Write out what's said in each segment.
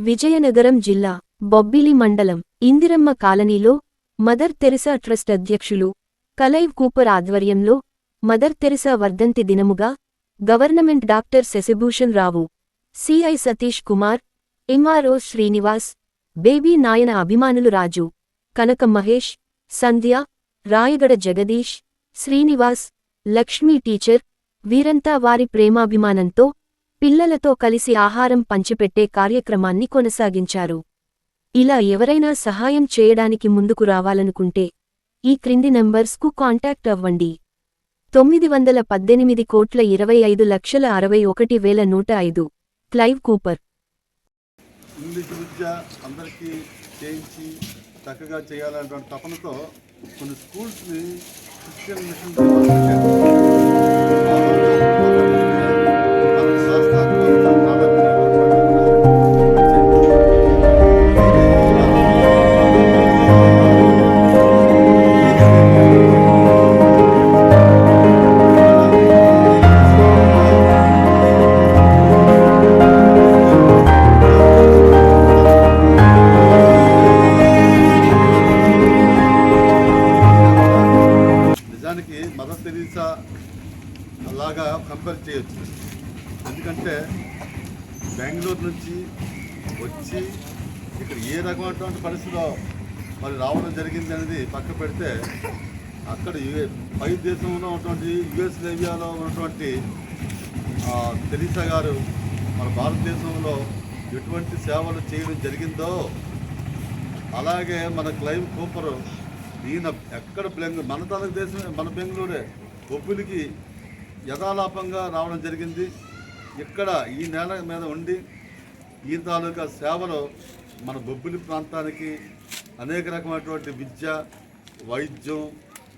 విజయనగరం జిల్లా బొబ్బిలి మండలం ఇందిరమ్మ కాలనీలో మదర్ తెరిసా ట్రస్ట్ అధ్యక్షులు కలైవ్ కూపర్ ఆధ్వర్యంలో మదర్ తెరిసా వర్ధంతి దినముగా government doctor Shashibhushan Rao CI Satish Kumar MRO Srinivas baby Nayana అభిమానులు రాజు కనక మహేష్ సంధ్య రాయగడ జగదీష్ శ్రీనివాస్ లక్ష్మీ టీచర్ వీరంతా వారి ప్రేమాభిమానంతో పిల్లలతో కలిసి ఆహారం పంచిపెట్టే కార్యక్రమాన్ని కొనసాగించారు. ఇలా ఎవరైనా సహాయం చేయడానికి ముందుకు రావాలనుకుంటే ఈ క్రింది నంబర్స్కు కాంటాక్ట్ అవ్వండి. తొమ్మిది వందల పద్దెనిమిది కోట్ల ఇరవై ఐదు లక్షల అరవై ఒకటి వేల నూట ఐదు. Clive Cooper. ఇంగ్లీష్ విద్య అందరికీ చేయించి చక్కగా చేయాలనేటువంటి తపనతో కొన్ని స్కూల్స్ని క్రిస్టియన్ మిషన్ అలాగా కంపేర్ చేయొచ్చు. ఎందుకంటే బెంగళూరు నుంచి వచ్చి ఇక్కడ ఏ రకమైనటువంటి పరిస్థితిలో మరి రావడం జరిగింది అనేది పక్క పెడితే అక్కడ యుఏ పై దేశంలో ఉన్నటువంటి యుఎస్ నేవియాలో ఉన్నటువంటి తెలిసా తెరీసా గారు మన భారతదేశంలో ఎటువంటి సేవలు చేయడం జరిగిందో అలాగే మన క్లైమ్ కూపర్ ఈయన ఎక్కడ బెంగ మన తనకు దేశమే మన బెంగళూరే. ఒప్పులకి యథాలాపంగా రావడం జరిగింది. ఇక్కడ ఈ నేల మీద ఉండి ఈ తాలూకా సేవలు మన బొబ్బిలి ప్రాంతానికి అనేక రకమైనటువంటి విద్య వైద్యం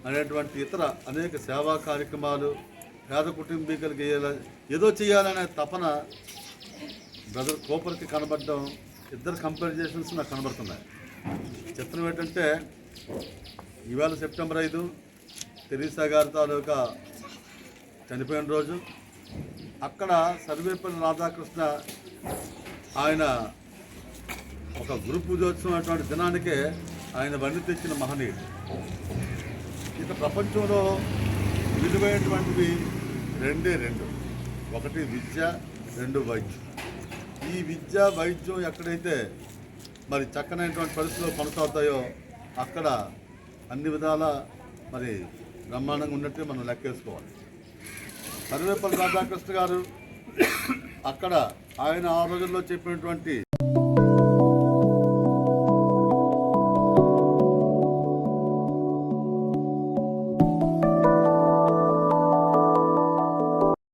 అనేటువంటి ఇతర అనేక సేవా కార్యక్రమాలు పేద కుటుంబీకులకి ఏదో చేయాలనే తపన బ్రదర్ కోపర్కి కనబడడం ఇద్దరు కంపారిజేషన్స్ నాకు కనబడుతున్నాయి. చిత్రం ఏంటంటే ఇవాళ సెప్టెంబర్ ఐదు తెరీసా గారి తాలూకా చనిపోయిన రోజు అక్కడ సర్వేపల్లి రాధాకృష్ణ ఆయన ఒక గురు పూజోత్సవం అటువంటి దినానికే ఆయన బండి తెచ్చిన మహనీయుడు. ఇక ప్రపంచంలో విలువైనటువంటివి రెండే రెండు. ఒకటి విద్య రెండు వైద్యం. ఈ విద్య వైద్యం ఎక్కడైతే మరి చక్కనైనటువంటి పరిస్థితులు కొనసాగుతాయో అక్కడ అన్ని విధాల మరి బ్రహ్మాండంగా ఉన్నట్టు మనం లెక్కేసుకోవాలి. సర్వేపల్లి రాధాకృష్ణ గారు అక్కడ ఆయన ఆ రోజుల్లో చెప్పినటువంటి